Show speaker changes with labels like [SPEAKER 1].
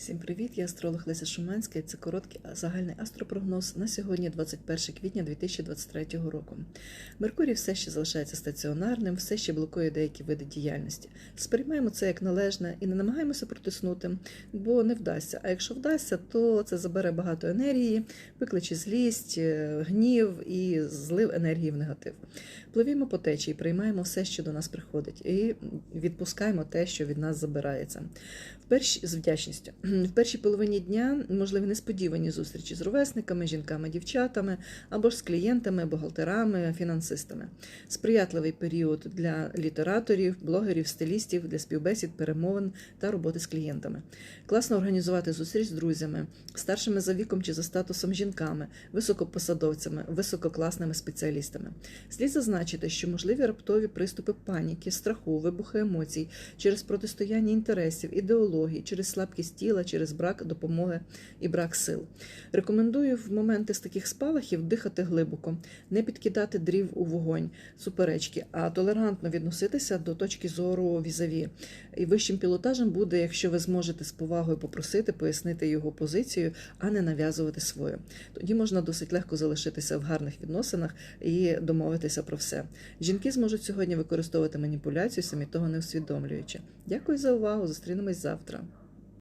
[SPEAKER 1] Всім привіт! Я астролог Леся Шуманська. Це короткий загальний астропрогноз на сьогодні, 21 квітня 2023 року. Меркурій все ще залишається стаціонарним, все ще блокує деякі види діяльності. Сприймаємо це як належне і не намагаємося протиснути, бо не вдасться. А якщо вдасться, то це забере багато енергії, викличе злість, е, гнів і злив енергії в негатив. Пливімо по течії, приймаємо все, що до нас приходить, і відпускаємо те, що від нас забирається. В перші з вдячністю. В першій половині дня можливі несподівані зустрічі з ровесниками, жінками, дівчатами або ж з клієнтами, бухгалтерами, фінансистами. Сприятливий період для літераторів, блогерів, стилістів, для співбесід, перемовин та роботи з клієнтами. Класно організувати зустріч з друзями, старшими за віком чи за статусом жінками, високопосадовцями, висококласними спеціалістами. Слід зазначити, що можливі раптові приступи паніки, страху, вибухи емоцій через протистояння інтересів, ідеології, через слабкість тіла, через брак допомоги і брак сил. Рекомендую в моменти з таких спалахів дихати глибоко, не підкидати дрів у вогонь, суперечки, а толерантно відноситися до точки зору візаві. І вищим пілотажем буде, якщо ви зможете з повагою попросити пояснити його позицію, а не нав'язувати свою. Тоді можна досить легко залишитися в гарних відносинах і домовитися про все. Жінки зможуть сьогодні використовувати маніпуляцію, самі того не усвідомлюючи. Дякую за увагу. Зустрінемось завтра.